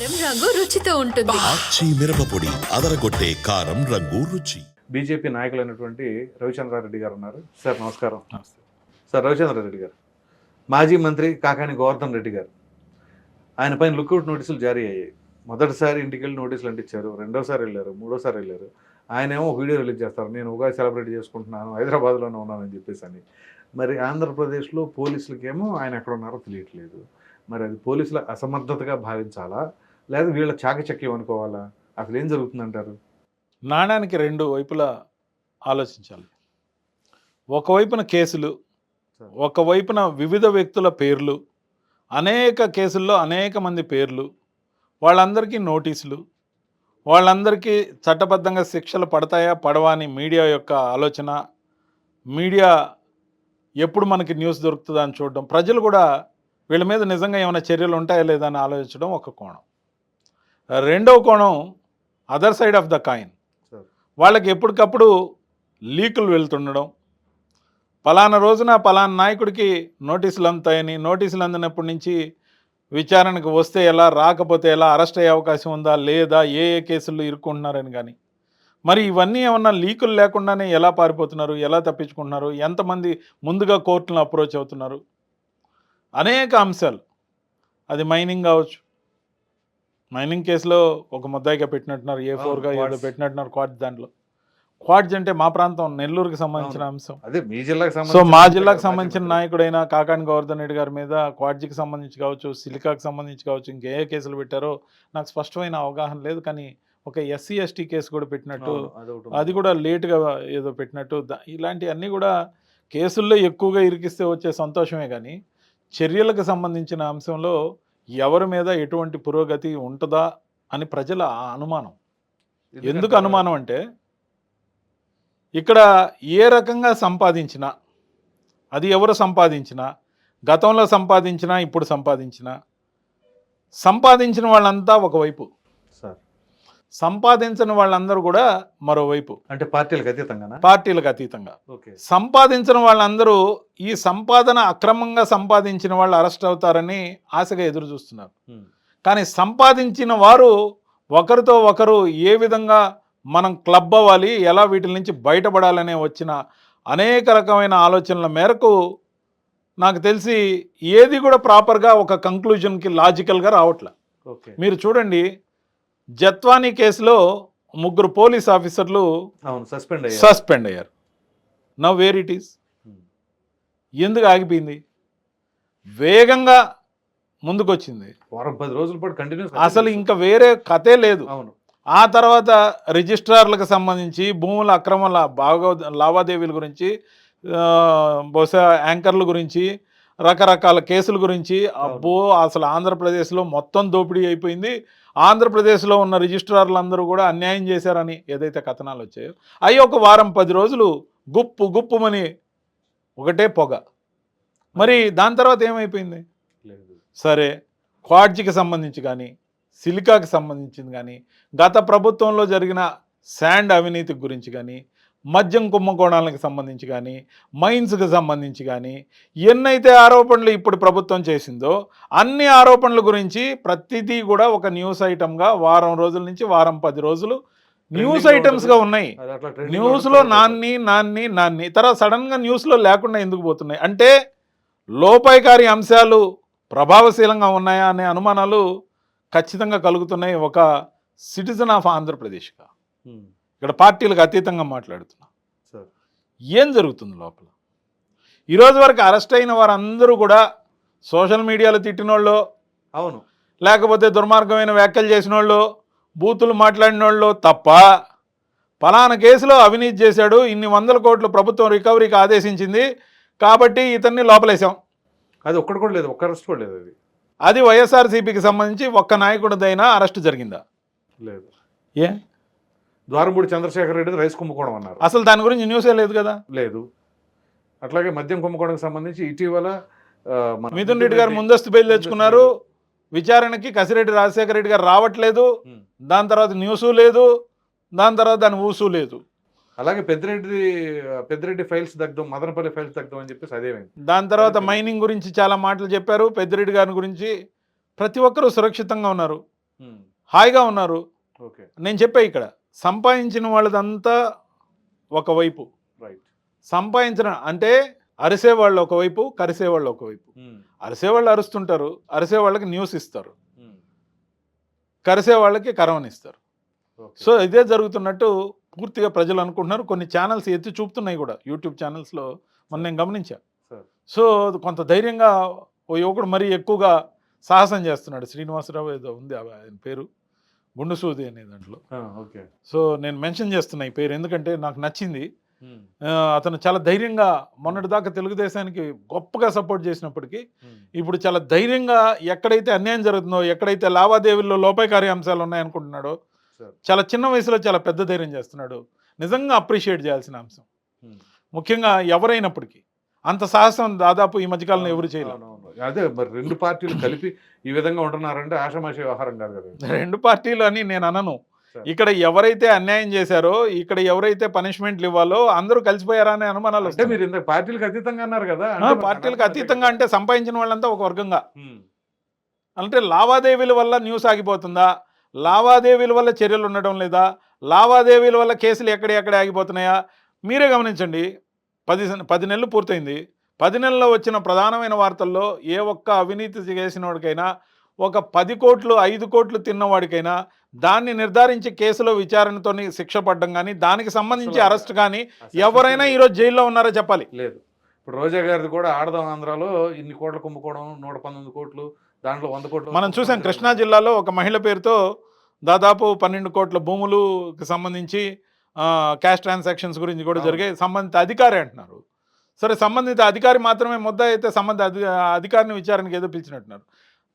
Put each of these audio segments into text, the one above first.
కారం రంగు రుచితో ఉంటుంది. ఆచి మిరపపొడి అదరగొట్టే కారం రంగు రుచి. బీజేపీ నాయకులైనటువంటి రవిచంద్రారెడ్డి గారు ఉన్నారు. సార్ నమస్కారం. సార్ రవిచంద్రారెడ్డి గారు. మాజీ మంత్రి కాకాని గోవర్ధన్ రెడ్డి గారు. ఆయన పైన లుక్అవుట్ నోటీసులు జారీ అయ్యాయి. మొదటిసారి ఇంటికి వెళ్ళి నోటీసులు అంటించారు. రెండోసారి వెళ్ళారు. మూడోసారి వెళ్ళారు. ఆయన ఏమో వీడియో రిలీజ్ చేస్తారు. నేను ఉగాది సెలబ్రేట్ చేసుకుంటున్నాను. హైదరాబాద్లోనే ఉన్నానని చెప్పేసి అని. మరి ఆంధ్రప్రదేశ్లో పోలీసులకేమో ఆయన ఎక్కడ ఉన్నారో తెలియట్లేదు. మరి అది పోలీసుల అసమర్థతగా భావించాలా? లేదా వీళ్ళ చాకచక్యం అనుకోవాలా? అసలు ఏం జరుగుతుందంటారు? నాణానికి రెండు వైపులా ఆలోచించాలి. ఒకవైపున కేసులు ఒకవైపున వివిధ వ్యక్తుల పేర్లు అనేక కేసుల్లో అనేక మంది పేర్లు వాళ్ళందరికీ నోటీసులు వాళ్ళందరికీ చట్టబద్ధంగా శిక్షలు పడతాయా పడవా అని మీడియా యొక్క ఆలోచన మీడియా ఎప్పుడు మనకి న్యూస్ దొరుకుతుందా అని చూడడం ప్రజలు కూడా వీళ్ళ మీద నిజంగా ఏమైనా చర్యలు ఉంటాయా లేదా అని ఆలోచించడం ఒక కోణం. రెండవ కోణం other side of the coin వాళ్ళకి ఎప్పటికప్పుడు లీకులు వెళ్తుండడం. పలానా రోజున పలానా నాయకుడికి నోటీసులు అందుతాయని నోటీసులు అందినప్పటి నుంచి విచారణకు వస్తే ఎలా రాకపోతే ఎలా అరెస్ట్ అయ్యే అవకాశం ఉందా లేదా ఏ ఏ కేసుల్లో ఇరుక్కుంటున్నారని కానీ. మరి ఇవన్నీ ఏమన్నా లీకులు లేకుండానే ఎలా పారిపోతున్నారు ఎలా తప్పించుకుంటున్నారు ఎంతమంది ముందుగా కోర్టులను అప్రోచ్ అవుతున్నారు? అనేక అంశాలు. అది మైనింగ్ కావచ్చు మైనింగ్ కేసులో ఒక ముద్దాయిగా పెట్టినట్టున్నారు ఏ ఫోర్గా ఏదో. పెట్టినట్టున్నారు క్వాడ్జ్ దాంట్లో క్వాడ్జ్ అంటే మా ప్రాంతం నెల్లూరుకి సంబంధించిన అంశం అదే మీ జిల్లాకు సో మా జిల్లాకు సంబంధించిన. నాయకుడైన కాకాని గోవర్ధన్ రెడ్డి గారి మీద క్వాడ్జికి సంబంధించి కావచ్చు సిలికాకి సంబంధించి కావచ్చు ఇంకే కేసులు పెట్టారో నాకు స్పష్టమైన అవగాహన లేదు కానీ ఒక ఎస్సీ ఎస్టీ కేసు కూడా పెట్టినట్టు. అది కూడా లేటుగా ఏదో పెట్టినట్టు ఇలాంటివన్నీ కూడా కేసుల్లో ఎక్కువగా ఇరికిస్తే వచ్చే సంతోషమే కానీ చర్యలకు సంబంధించిన అంశంలో ఎవరి మీద ఎటువంటి పురోగతి ఉంటుందా అని ప్రజల అనుమానం. ఎందుకు అనుమానం అంటే ఇక్కడ ఏ రకంగా సంపాదించినా అది ఎవరు సంపాదించినా గతంలో సంపాదించినా ఇప్పుడు సంపాదించినా సంపాదించిన వాళ్ళంతా ఒకవైపు. సంపాదించిన వాళ్ళందరూ కూడా మరోవైపు. అంటే పార్టీలకు అతీతంగానా? పార్టీలకు అతీతంగా. ఓకే. సంపాదించిన వాళ్ళందరూ ఈ సంపాదన అక్రమంగా సంపాదించిన వాళ్ళు అరెస్ట్ అవుతారని ఆశగా ఎదురు చూస్తున్నారు. కానీ సంపాదించిన వారు ఒకరితో ఒకరు ఏ విధంగా మనం క్లబ్ అవ్వాలి ఎలా వీటి నుంచి బయటపడాలనే వచ్చిన అనేక రకమైన ఆలోచనల మేరకు నాకు తెలిసి ఏది కూడా ప్రాపర్గా ఒక కంక్లూజన్కి లాజికల్గా రావట్లే. మీరు చూడండి జత్వానీ కేసులో ముగ్గురు పోలీస్ ఆఫీసర్లు సస్పెండ్ అయ్యారు. సస్పెండ్ అయ్యారు. Now where it is. ఎందుకు ఆగిపోయింది? వేగంగా ముందుకొచ్చింది. వారం పది రోజుల పాటు కంటిన్యూస్ అసలు ఇంకా వేరే కథే లేదు. అవును. ఆ తర్వాత రిజిస్ట్రార్లకు సంబంధించి భూముల అక్రమ లావాదేవీల గురించి బహుశా యాంకర్ల గురించి రకరకాల కేసుల గురించి అబ్బో అసలు ఆంధ్రప్రదేశ్లో మొత్తం దోపిడీ అయిపోయింది. ఆంధ్రప్రదేశ్లో ఉన్న రిజిస్ట్రార్లందరూ కూడా అన్యాయం చేశారని ఏదైతే కథనాలు వచ్చాయో అవి ఒక వారం పది రోజులు గుప్పు గుప్పుమని ఒకటే పొగ. మరి దాని తర్వాత ఏమైపోయింది? సరే క్వాడ్జికి సంబంధించి కానీ సిలికాకి సంబంధించింది కానీ గత ప్రభుత్వంలో జరిగిన శాండ్ అవినీతి గురించి కానీ మద్యం కుంభకోణాలకు సంబంధించి కానీ మైన్స్కి సంబంధించి కానీ ఎన్నైతే ఆరోపణలు ఇప్పుడు ప్రభుత్వం చేసిందో అన్ని ఆరోపణల గురించి ప్రతిదీ కూడా ఒక న్యూస్ ఐటమ్గా వారం రోజుల నుంచి వారం పది రోజులు న్యూస్ ఐటమ్స్గా. ఉన్నాయి న్యూస్లో. నాన్ని నాన్ని నాన్ని తర్వాత సడన్గా న్యూస్లో లేకుండా ఎందుకు పోతున్నాయి అంటే లోపాయికారి అంశాలు ప్రభావశీలంగా ఉన్నాయా అనే అనుమానాలు ఖచ్చితంగా కలుగుతున్నాయి ఒక సిటిజన్ ఆఫ్ ఆంధ్రప్రదేశ్గా. ఇక్కడ పార్టీలకు అతీతంగా మాట్లాడుతున్నా. సార్. ఏం జరుగుతుంది లోపల? ఈరోజు వరకు అరెస్ట్ అయిన వారందరూ కూడా సోషల్ మీడియాలో తిట్టినోళ్ళు అవును. లేకపోతే దుర్మార్గమైన వ్యాఖ్యలు చేసిన వాళ్ళు బూతులు మాట్లాడిన వాళ్ళు తప్ప పలానా కేసులో అవినీతి చేశాడు ఇన్ని వందల కోట్లు ప్రభుత్వం రికవరీకి ఆదేశించింది కాబట్టి ఇతన్ని లోపలేశాం. అది ఒక్కటి కూడా లేదు ఒక్క అరెస్ట్ కూడా లేదు అది. అది వైఎస్ఆర్సీపీకి సంబంధించి ఒక్క నాయకుడిదైనా అరెస్ట్ జరిగిందా? లేదు. ఏ? ద్వారంపూడి చంద్రశేఖర్ రెడ్డి రైస్ కుంభకోణం అన్నారు. అసలు దాని గురించి న్యూసే లేదు కదా? లేదు. అట్లాగే మద్యం కుంభకోణంకి సంబంధించి ఇటీవల మిథున్ రెడ్డి గారు ముందస్తు బెయిల్ తెచ్చుకున్నారు. విచారణకి కసిరెడ్డి రాజశేఖర రెడ్డి గారు రావట్లేదు. దాని తర్వాత న్యూసు లేదు. దాని తర్వాత దాని ఊసు లేదు. అలాగే పెద్దిరెడ్డి పెద్దిరెడ్డి ఫైల్స్ దగ్ధం మదనపల్లి ఫైల్స్ దగ్ధం అని చెప్పేసి అదేమైంది దాని తర్వాత. మైనింగ్ గురించి చాలా మాటలు చెప్పారు. పెద్దిరెడ్డి గారి గురించి ప్రతి ఒక్కరూ సురక్షితంగా ఉన్నారు. హాయిగా ఉన్నారు. ఓకే. నేను చెప్పే ఇక్కడ. సంపాదించిన వాళ్ళదంతా ఒకవైపు. రైట్ సంపాదించిన అంటే అరిసేవాళ్ళు ఒకవైపు కరిసేవాళ్ళు ఒకవైపు. ఉమ్, అరిసేవాళ్ళు అరుస్తుంటారు అరిసేవాళ్ళకి న్యూస్ ఇస్తారు. ఉమ్, కరిసే వాళ్ళకి కరవనిస్తారు. సో ఇదే జరుగుతున్నట్టు పూర్తిగా ప్రజలు అనుకుంటున్నారు. కొన్ని ఛానల్స్ ఎత్తి చూపుతున్నాయి కూడా. యూట్యూబ్ ఛానల్స్లో మొన్న నేను గమనించా. సో కొంత ధైర్యంగా ఓ యువకుడు మరీ ఎక్కువగా సాహసం చేస్తున్నాడు. శ్రీనివాసరావు ఏదో ఉంది ఆయన పేరు. గుండుసూది అనే దాంట్లో. ఓకే. సో నేను మెన్షన్ చేస్తున్నా ఈ పేరు ఎందుకంటే నాకు నచ్చింది. అతను చాలా ధైర్యంగా మొన్నటిదాకా తెలుగుదేశానికి గొప్పగా సపోర్ట్ చేసినప్పటికీ ఇప్పుడు చాలా ధైర్యంగా ఎక్కడైతే అన్యాయం జరుగుతుందో ఎక్కడైతే లావాదేవీల్లో లోపాయకారి అంశాలు ఉన్నాయనుకుంటున్నాడో చాలా చిన్న వయసులో చాలా పెద్ద ధైర్యం చేస్తున్నాడు. నిజంగా అప్రిషియేట్ చేయాల్సిన అంశం. ముఖ్యంగా ఎవరైనప్పటికీ. అంత సాహసం దాదాపు ఈ మధ్యకాలంలో ఎవరు చేయలేదు. అదే మరి రెండు పార్టీలు కలిపి ఈ విధంగా ఉంటున్నారంటే ఆషమాషి వ్యవహారం కాదు కదా. రెండు పార్టీలు అని నేను అనను. ఇక్కడ ఎవరైతే అన్యాయం చేశారో ఇక్కడ ఎవరైతే పనిష్మెంట్లు ఇవ్వాలో అందరూ కలిసిపోయారా అనే అనుమానాలు అంటే మీరు ఇంత పార్టీలకు అతీతంగా అన్నారు కదా. పార్టీలకు అతీతంగా అంటే సంపాదించిన వాళ్ళంతా ఒక వర్గంగా. అంటే లావాదేవీల వల్ల న్యూస్ ఆగిపోతుందా? లావాదేవీల వల్ల చర్యలు ఉండడం లేదా? లావాదేవీల వల్ల కేసులు ఎక్కడెక్కడ ఆగిపోతున్నాయా? మీరే గమనించండి. పది పది నెలలు పూర్తయింది. పది నెలల్లో వచ్చిన ప్రధానమైన వార్తల్లో ఏ ఒక్క అవినీతి చేసిన వాడికైనా ఒక పది కోట్లు ఐదు కోట్లు తిన్నవాడికైనా దాన్ని నిర్ధారించి కేసులో విచారణతోని శిక్ష పడ్డం కానీ దానికి సంబంధించి అరెస్ట్ కానీ ఎవరైనా ఈరోజు జైల్లో ఉన్నారో చెప్పాలి? లేదు. ఇప్పుడు రోజా గారిది కూడా ఆడదాం ఆంధ్రాలో ఇన్ని కోట్లు కుంభకోణం నూట పంతొమ్మిది కోట్లు దాంట్లో వంద కోట్లు మనం చూసాం కృష్ణా జిల్లాలో ఒక మహిళ పేరుతో దాదాపు పన్నెండు కోట్ల భూములుకి సంబంధించి క్యాష్ ట్రాన్సాక్షన్స్ గురించి కూడా. జరిగాయి సంబంధిత అధికారి అంటున్నారు సరే సంబంధిత అధికారి మాత్రమే ముద్ద అయితే సంబంధిత అధి అధికారిని విచారణకి ఏదో పిలిచినట్టున్నారు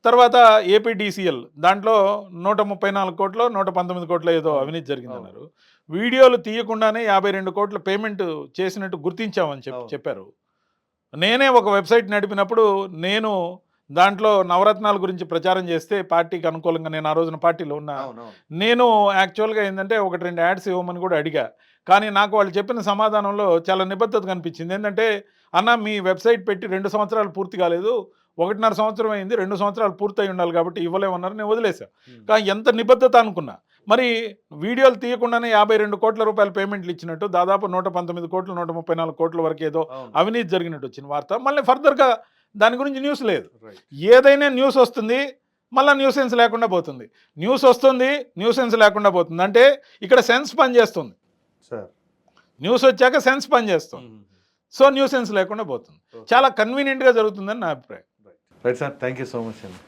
తర్వాత ఏపీడీసీఎల్ దాంట్లో నూట ముప్పై నాలుగు కోట్లు నూట పంతొమ్మిది కోట్ల ఏదో అవును. అవినీతి జరిగిందన్నారు వీడియోలు తీయకుండానే యాభై రెండు కోట్ల పేమెంట్ చేసినట్టు గుర్తించామని చెప్పి. చెప్పారు నేనే ఒక వెబ్సైట్ నడిపినప్పుడు నేను దాంట్లో నవరత్నాల గురించి ప్రచారం చేస్తే పార్టీకి అనుకూలంగా నేను ఆ రోజున పార్టీలో ఉన్నా. నేను యాక్చువల్గా ఏంటంటే ఒకటి రెండు యాడ్స్ ఇవ్వమని కూడా అడిగా. కానీ నాకు వాళ్ళు చెప్పిన సమాధానంలో చాలా నిబద్ధత కనిపించింది. ఏంటంటే అన్న మీ వెబ్సైట్ పెట్టి రెండు సంవత్సరాలు పూర్తి కాలేదు. ఒకటిన్నర సంవత్సరం అయింది రెండు సంవత్సరాలు పూర్తయి ఉండాలి కాబట్టి ఇవ్వలేమన్నారు నేను వదిలేసా ఉమ్, కానీ ఎంత నిబద్ధత అనుకున్నా. మరి వీడియోలు తీయకుండానే యాభై రెండు కోట్ల రూపాయల పేమెంట్లు ఇచ్చినట్టు దాదాపు నూట పంతొమ్మిది కోట్లు నూట ముప్పై నాలుగు కోట్ల వరకు ఏదో అవును. అవినీతి జరిగినట్టు వచ్చిన వార్త. మళ్ళీ ఫర్దర్గా దాని గురించి న్యూస్ లేదు. ఏదైనా న్యూస్ వస్తుంది మళ్ళీ న్యూసెన్స్ లేకుండా పోతుంది. న్యూస్ వస్తుంది న్యూసెన్స్ లేకుండా పోతుంది. అంటే ఇక్కడ సెన్స్ పనిచేస్తుంది. సార్ న్యూస్ వచ్చాక సెన్స్ పనిచేస్తుంది. ఉమ్, సో న్యూసెన్స్ లేకుండా పోతుంది. చాలా కన్వీనియంట్గా జరుగుతుందని నా అభిప్రాయం. Right sir thank you so much అండి